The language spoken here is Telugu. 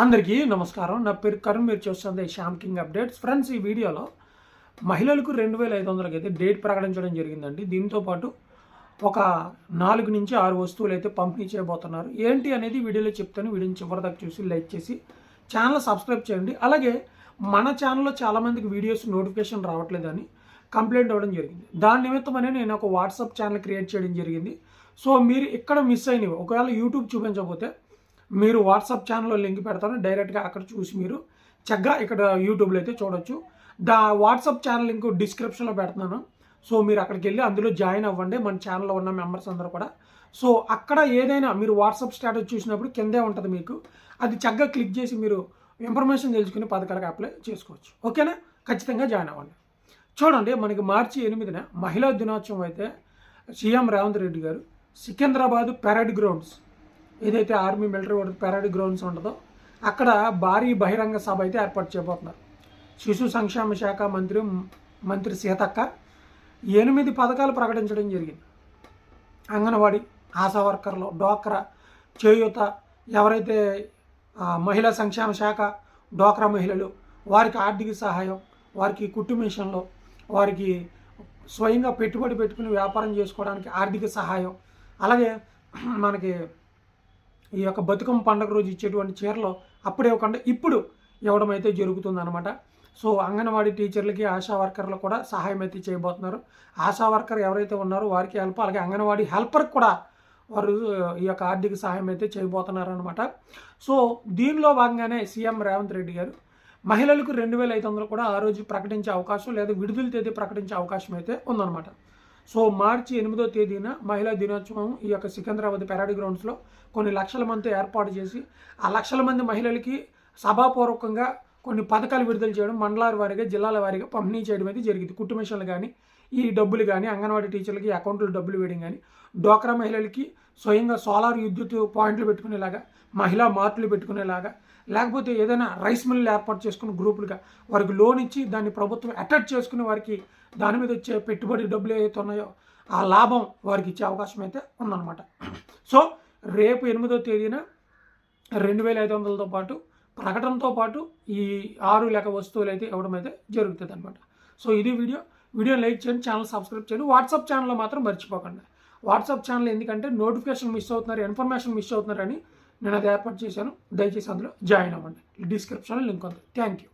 అందరికీ నమస్కారం. నా పేరు కరుణ్ మీరు చూస్తుంది శ్యామ్ కింగ్ అప్డేట్స్. ఫ్రెండ్స్ ఈ వీడియోలో మహిళలకు రెండు వేల ఐదు వందలకి అయితే డేట్ ప్రకటించడం జరిగిందండి. దీంతో పాటు ఒక నాలుగు నుంచి ఆరు వస్తువులు అయితే పంపిణీ చేయబోతున్నారు. ఏంటి అనేది వీడియోలో చెప్తాను. వీడియోని చివరిదాకా చూసి లైక్ చేసి ఛానల్ సబ్స్క్రైబ్ చేయండి. అలాగే మన ఛానల్లో చాలామందికి వీడియోస్ నోటిఫికేషన్ రావట్లేదని కంప్లైంట్ అవ్వడం జరిగింది. దాని నిమిత్తమనే నేను ఒక వాట్సాప్ ఛానల్ క్రియేట్ చేయడం జరిగింది. సో మీరు ఇక్కడ మిస్ అయినవి ఒకవేళ యూట్యూబ్ చూపించకపోతే మీరు వాట్సాప్ ఛానల్లో లింక్ పెడతాను డైరెక్ట్గా అక్కడ చూసి మీరు చక్కగా ఇక్కడ యూట్యూబ్లో అయితే చూడొచ్చు. దా వాట్సాప్ ఛానల్ లింక్ డిస్క్రిప్షన్లో పెడుతున్నాను. సో మీరు అక్కడికి వెళ్ళి అందులో జాయిన్ అవ్వండి. మన ఛానల్లో ఉన్న మెంబర్స్ అందరూ కూడా. సో అక్కడ ఏదైనా మీరు వాట్సాప్ స్టేటస్ చూసినప్పుడు కిందే ఉంటుంది మీకు. అది చక్కగా క్లిక్ చేసి మీరు ఇన్ఫర్మేషన్ తెలుసుకుని పథకాలకు అప్లై చేసుకోవచ్చు. ఓకేనా? ఖచ్చితంగా జాయిన్ అవ్వండి. చూడండి మనకి మార్చి ఎనిమిదిన మహిళా దినోత్సవం అయితే సీఎం రేవంత్ రెడ్డి గారు సికింద్రాబాద్ పెరడ్ గ్రౌండ్స్ ఏదైతే ఆర్మీ మిలిటరీ వారి గ్రౌండ్స్ ఉంటుందో అక్కడ భారీ బహిరంగ సభ అయితే ఏర్పాటు చేయబోతున్నారు. శిశు సంక్షేమ శాఖ మంత్రి మంత్రి సీతక్క ఎనిమిది పథకాలు ప్రకటించడం జరిగింది. అంగన్వాడీ ఆశా వర్కర్లు డోక్రా చేయూత ఎవరైతే మహిళా సంక్షేమ శాఖ డోక్రా మహిళలు వారికి ఆర్థిక సహాయం వారికి కుట్టు మిషన్లు వారికి స్వయంగా పెట్టుబడి పెట్టుకుని వ్యాపారం చేసుకోవడానికి ఆర్థిక సహాయం అలాగే మనకి ఈ యొక్క బతుకమ్మ పండుగ రోజు ఇచ్చేటువంటి చీరలు అప్పుడే ఇవ్వకుండా ఇప్పుడు ఇవ్వడం అయితే జరుగుతుందన్నమాట. సో అంగన్వాడీ టీచర్లకి ఆశా వర్కర్లు కూడా సహాయం అయితే చేయబోతున్నారు. ఆశా వర్కర్ ఎవరైతే ఉన్నారో వారికి హెల్ప్ అలాగే అంగన్వాడీ హెల్పర్కి కూడా వారు ఈ యొక్క ఆర్థిక సహాయం అయితే చేయబోతున్నారు అనమాట సో దీనిలో భాగంగానే సీఎం రేవంత్ రెడ్డి గారు మహిళలకు రెండు వేల ఐదు వందలు కూడా ఆ రోజు ప్రకటించే అవకాశం లేదా విడుదల తేదీ ప్రకటించే అవకాశం అయితే ఉందన్నమాట. సో మార్చి ఎనిమిదో తేదీన మహిళా దినోత్సవం ఈ యొక్క సికింద్రాబాద్ పెరాడి గ్రౌండ్స్లో కొన్ని లక్షల మంది ఏర్పాటు చేసి ఆ లక్షల మంది మహిళలకి సభాపూర్వకంగా కొన్ని పథకాలు విడుదల చేయడం మండలాల వారిగా జిల్లాల వారీగా పంపిణీ చేయడం అయితే జరిగింది. కుట్టు మిషన్లు కానీ ఈ డబ్బులు కానీ అంగన్వాడీ టీచర్లకి అకౌంట్లో డబ్బులు వేయడం కానీ డోక్రా మహిళలకి స్వయంగా సోలార్ విద్యుత్ పాయింట్లు పెట్టుకునేలాగా మహిళా మార్కులు పెట్టుకునేలాగా లేకపోతే ఏదైనా రైస్ మిల్లు ఏర్పాటు చేసుకుని గ్రూపులుగా వారికి లోన్ ఇచ్చి దాన్ని ప్రభుత్వం అటాచ్ చేసుకుని వారికి దాని మీద వచ్చే పెట్టుబడి డబ్బులు ఏవైతే ఉన్నాయో ఆ లాభం వారికి ఇచ్చే అవకాశం అయితే ఉందన్నమాట. సో రేపు ఎనిమిదో తేదీన రెండు వేల ఐదు వందలతో పాటు ప్రకటనతో పాటు ఈ ఆరు లేక వస్తువులు అయితే ఇవ్వడం అయితే జరుగుతుంది అనమాట సో ఇది వీడియో. వీడియో లైక్ చేయండి ఛానల్ సబ్స్క్రైబ్ చేయండి. వాట్సాప్ ఛానల్లో మాత్రం మర్చిపోకండి. వాట్సాప్ ఛానల్ ఎందుకంటే నోటిఫికేషన్ మిస్ అవుతున్నారు ఇన్ఫర్మేషన్ మిస్ అవుతున్నారని నేను అది ఏర్పాటు చేశాను. దయచేసి అందులో జాయిన్ అవ్వండి. డిస్క్రిప్షన్లో లింక్ ఉంది థ్యాంక్ యూ.